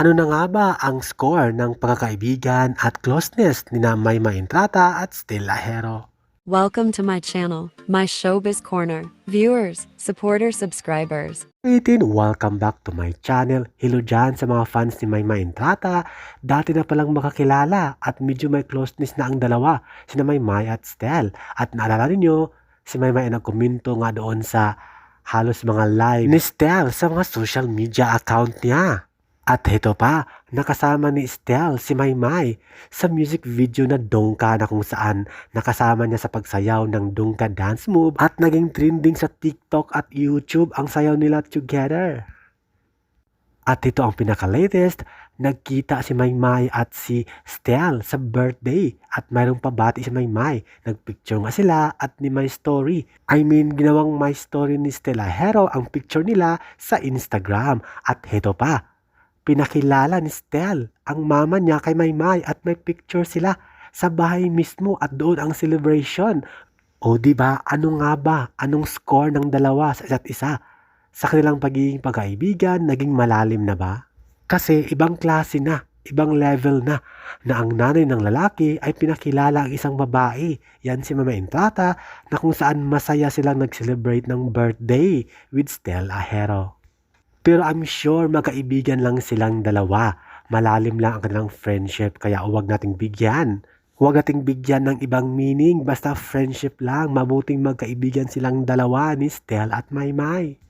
Ano na nga ba ang score ng pagkakaibigan at closeness ni na Mayma Entrata at Stella Hero? Welcome to my channel, my showbiz corner. Viewers, supporters, subscribers. Itin, welcome back to my channel. Hello dyan sa mga fans ni Mayma Entrata. Dati na palang makakilala at medyo may closeness na ang dalawa, sina Maymay at Stel. At naalala ninyo, si Maymay ay nagkomento nga doon sa halos mga live ni Stel sa mga social media account niya. At ito pa, nakasama ni Stel si Maymay sa music video na Dongka na kung saan nakasama niya sa pagsayaw ng Dongka dance move at naging trending sa TikTok at YouTube ang sayaw nila together. At ito ang pinaka-latest, nagkita si Maymay at si Stel sa birthday at mayroong pabati si Maymay. Nagpicture nga sila at ni My Story. I mean, ginawang My Story ni Stella Hero ang picture nila sa Instagram. At ito pa, pinakilala ni Stel ang mama niya kay Maymay at may picture sila sa bahay mismo at doon ang celebration. O di ba ano nga ba? Anong score ng dalawa sa isa't isa? Sa kanilang pagiging pagkaibigan, naging malalim na ba? Kasi ibang klase na, ibang level na, na ang nanay ng lalaki ay pinakilala ang isang babae. Yan si Mama Entrata na kung saan masaya silang nag-celebrate ng birthday with Stella Hero. Pero I'm sure magkaibigan lang silang dalawa. Malalim lang ang kanilang friendship kaya huwag nating bigyan. Huwag nating bigyan ng ibang meaning basta friendship lang. Mabuting magkaibigan silang dalawa ni Stel at Maymay.